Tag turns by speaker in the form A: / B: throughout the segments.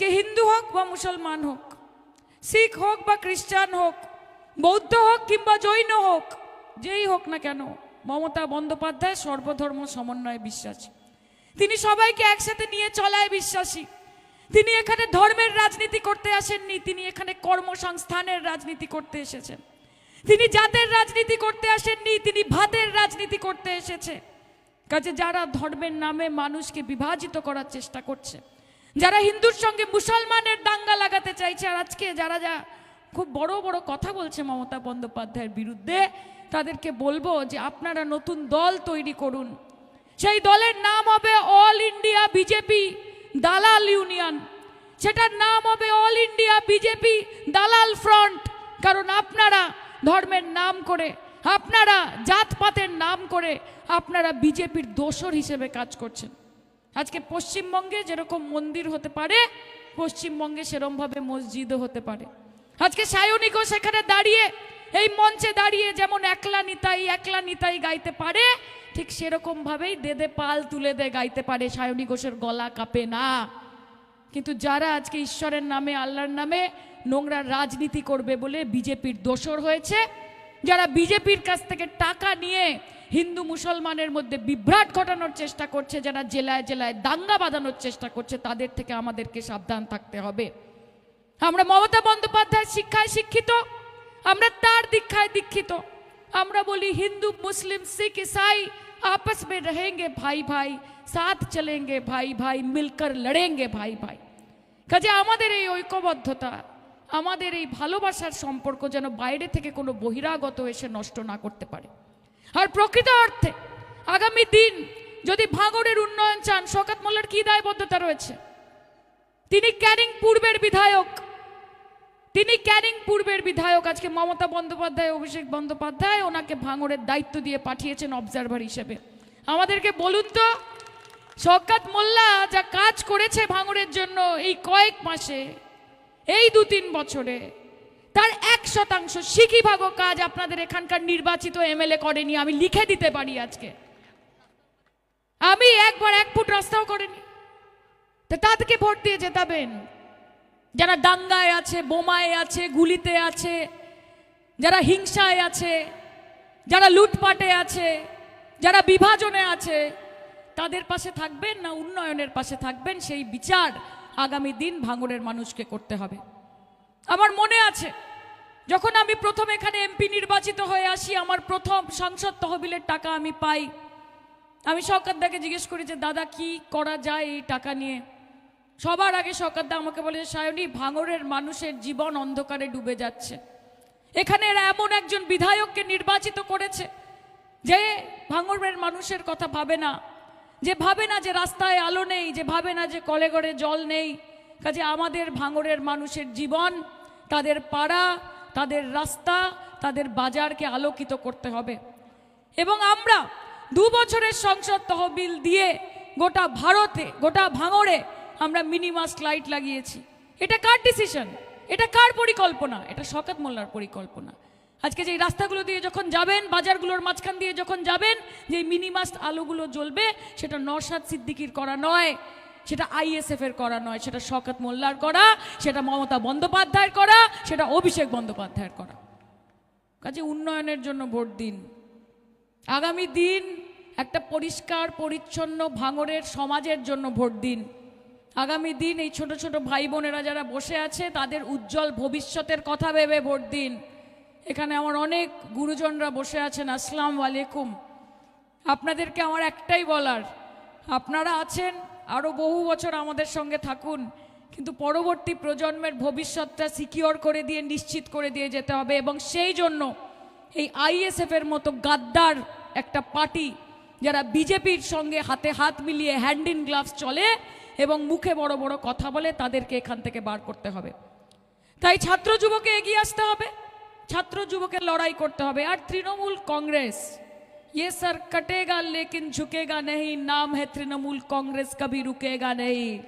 A: কে হিন্দু হোক বা মুসলমান হোক, শিখ হোক বা খ্রিস্টান হোক, বৌদ্ধ হোক কিংবা জৈন হোক, যেই হোক না কেন, মমতা বন্দ্যোপাধ্যায় সর্বধর্ম সমন্বয়ে বিশ্বাসী। তিনি সবাইকে একসাথে নিয়ে চলায় বিশ্বাসী। তিনি এখানে ধর্মের রাজনীতি করতে আসেননি, তিনি এখানে কর্মসংস্থানের রাজনীতি করতে এসেছেন। তিনি জাতের রাজনীতি করতে আসেননি, তিনি ভাতের রাজনীতি করতে এসেছে। কাজে যারা ধর্মের নামে মানুষকে বিভাজিত করার চেষ্টা করছে যারা হিন্দুর সঙ্গে মুসলমানের দাঙ্গা লাগাতে চাইছে, আর আজকে যারা যা খুব বড় বড় কথা বলছে মমতা বন্দ্যোপাধ্যায়ের বিরুদ্ধে, তাদেরকে বলব যে আপনারা নতুন দল তৈরি করুন। সেই দলের নাম হবে অল ইন্ডিয়া বিজেপি, দালাল ইউনিয়ন। সেটার নাম হবে অল ইন্ডিয়া বিজেপি, দালাল ফ্রন্ট। কারণ আপনারা ধর্মের নাম করে, আপনারা জাতপাতের নাম করে, আপনারা বিজেপির দোসর হিসেবে কাজ করছেন। আজকে পশ্চিমবঙ্গে যেরকম মন্দির হতে পারে, পশ্চিমবঙ্গে সেরমভাবে মসজিদও হতে পারে। আজকে সায়নিকও সেখানে দাঁড়িয়ে, এই মঞ্চে দাঁড়িয়ে যেমন একলা নিতাই একলা নিতাই গাইতে পারে, ঠিক সেরকম ভাবেই দেদে পাল তুলে দে গাইতে পারে সায়নী ঘোষের গলা কাঁপে না। কিন্তু যারা আজকে ঈশ্বরের নামে, আল্লাহর নামে নোংরা রাজনীতি করবে বলে বিজেপির দোসর হয়েছে, যারা বিজেপির কাছ থেকে টাকা নিয়ে হিন্দু মুসলমানের মধ্যে বিভ্রাট ঘটানোর চেষ্টা করছে যারা জেলায় জেলায় দাঙ্গা বাঁধানোর চেষ্টা করছে তাদের থেকে আমাদেরকে সাবধান থাকতে হবে আমরা মমতা বন্দ্যোপাধ্যায়ের শিক্ষায় শিক্ষিত আমরা তার দীক্ষায় দীক্ষিত আমরা বলি হিন্দু মুসলিম শিখ ईसाई आपस में रहेंगे भाई भाई साथ चलेंगे भाई भाई मिलकर लड़ेंगे भाई भाई কাজে আমাদের এই ঐক্যবদ্ধতা আমাদের এই ভালোবাসার সম্পর্ক যেন বাইরে থেকে কোনো বহিরাগত এসে নষ্ট না করতে পারে আর প্রকৃত অর্থে আগামী দিন যদি ভাঙড়ের উন্নয়ন চান শকাত মোল্লার কি দায়বদ্ধতা রয়েছে? তিনি ক্যানিং পূর্বের বিধায়ক। তিনি ক্যানিং পূর্বের বিধায়ক। আজকে মমতা বন্দ্যোপাধ্যায়, অভিষেক বন্দ্যোপাধ্যায় ওনাকে ভাঙড়ের দায়িত্ব দিয়ে পাঠিয়েছেন অবজারভার হিসেবে। আমাদেরকে বলুন তো, শওকত মোল্লা যা কাজ করেছে ভাঙড়ের জন্য এই কয়েক মাসে, এই দু তিন বছরে তার এক শতাংশ শিখি ভাগ কাজ আপনাদের এখানকার নির্বাচিত এমএলএ করেনি, আমি লিখে দিতে পারি আজকে। আমি একবার এক ফুট রাস্তাও করেনি। তা তাদেরকে ভোট দিয়ে জেতাবেন। যারা দাঙ্গায় আছে, বোমায় আছে, গুলিতে আছে, যারা হিংসায় আছে, যারা লুটপাটে আছে, যারা বিভাজনে আছে, তাদের পাশে থাকবেন না উন্নয়নের পাশে থাকবেন? সেই বিচার আগামী দিন ভাঙড়ের মানুষকে করতে হবে। আমার মনে আছে, যখন আমি প্রথম এখানে এমপি নির্বাচিত হয়ে আসি, আমার প্রথম সংসদ তহবিলের টাকা আমি পাই। আমি সরকারদাকে জিজ্ঞেস করি যে, দাদা, কি করা যায় এই টাকা নিয়ে? সবার আগে সরকারদা আমাকে বলে, সায়নী, ভাঙরের মানুষের জীবন অন্ধকারে ডুবে যাচ্ছে। এখানে এরা এমন একজন বিধায়ককে নির্বাচিত করেছে যে ভাঙরের মানুষের কথা ভাবে না, যে ভাবে না যে রাস্তায় আলো নেই, যে ভাবে না যে কলে করে জল নেই কাজে আমাদের ভাঙড়ের মানুষের জীবন, তাদের পাড়া, তাদের রাস্তা, তাদের বাজারকে আলোকিত করতে হবে। এবং আমরা দু বছরের সংসদ তহবিল দিয়ে গোটা ভারতে, গোটা ভাঙড়ে আমরা মিনিমাস লাইট লাগিয়েছি। এটা কার ডিসিশন? এটা কার পরিকল্পনা? এটা শকাত মোল্লার পরিকল্পনা। আজকে যে রাস্তাগুলো দিয়ে যখন যাবেন, বাজারগুলোর মাঝখান দিয়ে যখন যাবেন, যে মিনিমাস আলোগুলো জ্বলবে, সেটা নরসাদ সিদ্দিকির করা নয়। সেটা আইএসএফ এর করা নয়, সেটা শকাত মোল্লার করা, সেটা মমতা বন্দ্যোপাধ্যায়ের করা, সেটা অভিষেক বন্দ্যোপাধ্যায়ের করা। কাজে উন্নয়নের জন্য ভোট দিন। আগামী দিন একটা পরিষ্কার, পরিচ্ছন্ন ভাঙরের সমাজের জন্য ভোট দিন। আগামী দিন এই ছোট ছোট ভাই বোনেরা যারা বসে আছে, তাদের উজ্জ্বল ভবিষ্যতের কথা ভেবে ভোট দিন। এখানে আমার অনেক গুরুজনরা বসে আছেন, আসসালাম আলাইকুম। আপনাদেরকে আমার একটাই বলার, আপনারা আছেন আরও বহু বছর আমাদের সঙ্গে থাকুন, কিন্তু পরবর্তী প্রজন্মের ভবিষ্যৎটা সিকিওর করে দিয়ে, নিশ্চিত করে দিয়ে যেতে হবে। এবং সেই জন্য এই আইএসএফ এর মতো গাদ্দার একটা পার্টি, যারা বিজেপির সঙ্গে হাতে হাত মিলিয়ে হ্যান্ড ইন গ্লাভস চলে এবং মুখে বড় বড় কথা বলে, তাদেরকে এখান থেকে বার করতে হবে। তাই ছাত্র যুবকে এগিয়ে আসতে হবে, ছাত্র যুবকের লড়াই করতে হবে। আর তৃণমূল কংগ্রেস ये सर कटेगा लेकिन झुकेगा नहीं नाम है तृणमूल कांग्रेस कभी रुकेगा नहीं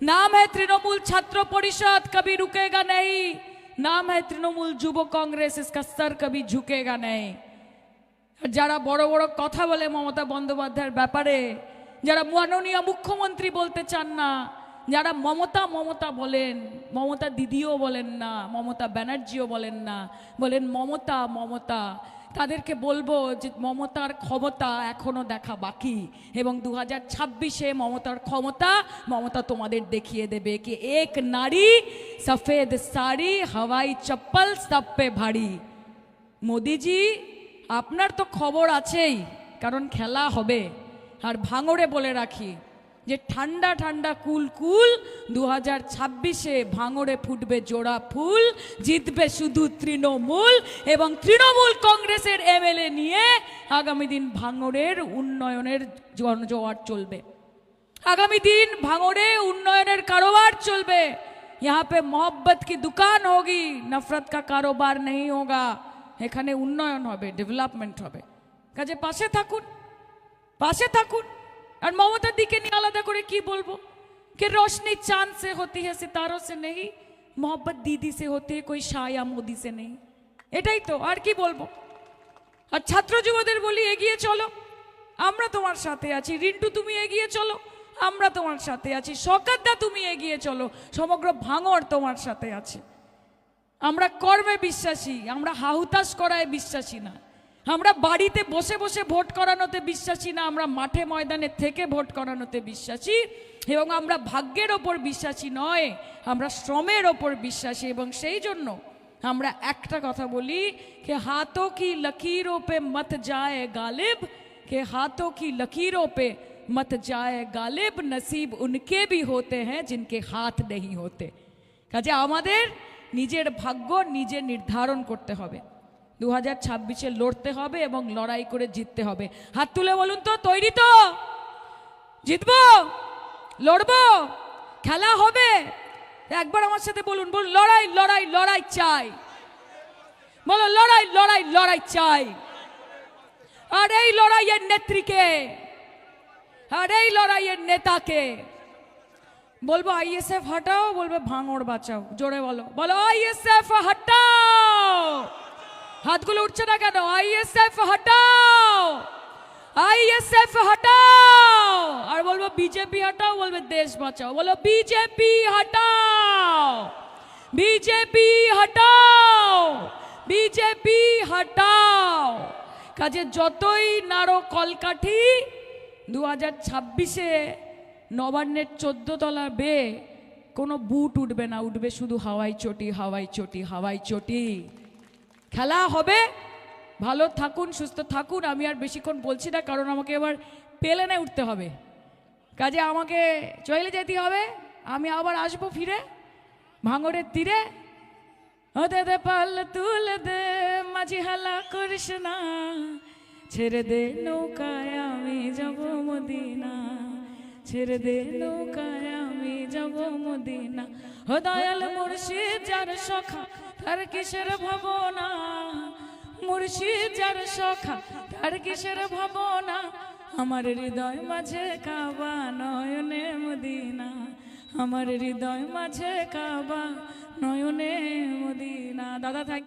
A: नाम है तृणमूल छात्र परिषद कभी रुकेगा नहीं नाम है तृणमूल युव कांग्रेस इसका सर कभी झुकेगा नहीं আর যারা বড় বড় কথা বলে মমতা বন্দ্যোপাধ্যায়ের ব্যাপারে যারা মাননীয় মুখ্যমন্ত্রী বলতে চান না যারা মমতা মমতা বলেন মমতা দিদিও বলেন না মমতা ব্যানার্জিও বলেন না বলেন মমতা মমতা তাদেরকে বলব যে মমতার ক্ষমতা এখনও দেখা বাকি। এবং দু হাজার ছাব্বিশে মমতার ক্ষমতা, মমতা তোমাদের দেখিয়ে দেবে কি এক নারী, সফেদ শাড়ি, হাওয়াই চপ্পল সব ভারী। মোদিজি, আপনার তো খবর আছেই, কারণ খেলা হবে। আর ভাঙড়ে বলে রাখি যে ঠান্ডা ঠান্ডা কুল কুল দু হাজার ছাব্বিশে ভাঙড়ে ফুটবে জোড়া ফুল জিতবে শুধু তৃণমূল এবং তৃণমূল কংগ্রেসের এমএলএ নিয়ে আগামী দিন ভাঙড়ের উন্নয়নের জনজোয়ার চলবে आगामी दिन भांगोड़े उन्नयन कारोबार चलबे यहाँ पे मोहब्बत की दुकान होगी नफरत का कारोबार नहीं होगा এখানে উন্নয়ন হবে ডেভেলপমেন্ট হবে কাজে পাশে থাকুন পাশে থাকুন আর মমতার দিকে নিয়ে আলাদা করে কি বলবো कि रोशनी चांद से होती है सितारों से नहीं मोहब्बत दीदी से होती है कोई शाह या मोदी से नहीं এটাই তো আর কি বলবো আর ছাত্র যুবদের বলি এগিয়ে চলো আমরা তোমার সাথে আছি রিন্টু তুমি এগিয়ে চলো আমরা তোমার সাথে আছি শকাতদা তুমি এগিয়ে চলো সমগ্র ভাঙড় তোমার সাথে আছে আমরা কর্মে বিশ্বাসী আমরা হাহুতাশ করায় বিশ্বাসী না আমরা বাড়িতে বসে বসে ভোট করানোতে বিশ্বাসী না, আমরা মাঠে ময়দানে থেকে ভোট করানোতে বিশ্বাসী এবং আমরা ভাগ্যের ওপর বিশ্বাসী নয়, আমরা শ্রমের ওপর বিশ্বাসী এবং সেই জন্য আমরা একটা কথা বলি কে হাতো কি লকিরোপে মত যায় গালিব কে হাতো কি লকিরো পে মত যায় গালিব নসিব উনকে বি হতে হ্যাঁ জিনকে হাত নেই হতে। কাজে আমাদের নিজের ভাগ্য নিজে নির্ধারণ করতে হবে। দু হাজার ছাব্বিশে লড়তে হবে এবং লড়াই করে জিততে হবে। হাত তুলে বলুন তো, তৈরি তো? জিতবো? লড়বো? খেলা হবে? একবার আমার সাথে বলুন বলুন, লড়াই লড়াই লড়াই চাই। বলো, লড়াই লড়াই লড়াই চাই। আর এই লড়াইয়ের নেত্রীকে, আর এই লড়াইয়ের নেতাকে বলব আইএসএফ হটাও, বলবে, ভাঙড় বাঁচাও। জোরে বলো। বলো আইএসএফ হটাও হাতগুলো উঠছে না কেন? আইএসএফ হটাও! আইএসএফ হটাও! আর বলব বিজেপি হটাও, বলবে দেশ বাঁচাও। বলো বিজেপি হটাও! বিজেপি হটাও! বিজেপি হটাও! কাজে যতই নাড়ো কলকাঠি দু হাজার ছাব্বিশে নবান্নের চোদ্দ তলা বে কোনো বুট উঠবে না। উঠবে শুধু হাওয়াই চটি হাওয়াই চটি হাওয়াই চটি। খেলা হবে। ভালো থাকুন, সুস্থ থাকুন, আমি আর বেশিক্ষণ বলছি না, কারণ আমাকে এবার পেলেনে উঠতে হবে। কাজে আমাকে চলে যেতে হবে, আমি আবার আসব ফিরে ভাঙরের তীরে। হতে দে পাল, তুলে দে, মাঝি হালা করিস না, ছেড়ে দে নৌকায় আমি যাব মদিনা, ছেড়ে দে নৌকায় আমি যাব মদিনা। ও দয়াল মুর্শিদ, যার সখা তার কিসের ভাবনা? মুর্শিদ যার সখা, তার কিসের ভাবনা? আমার হৃদয় মাঝে কাবা নয়নে মদিনা। আমার হৃদয় মাঝে কাবা নয়নে মদিনা। দাদা থাক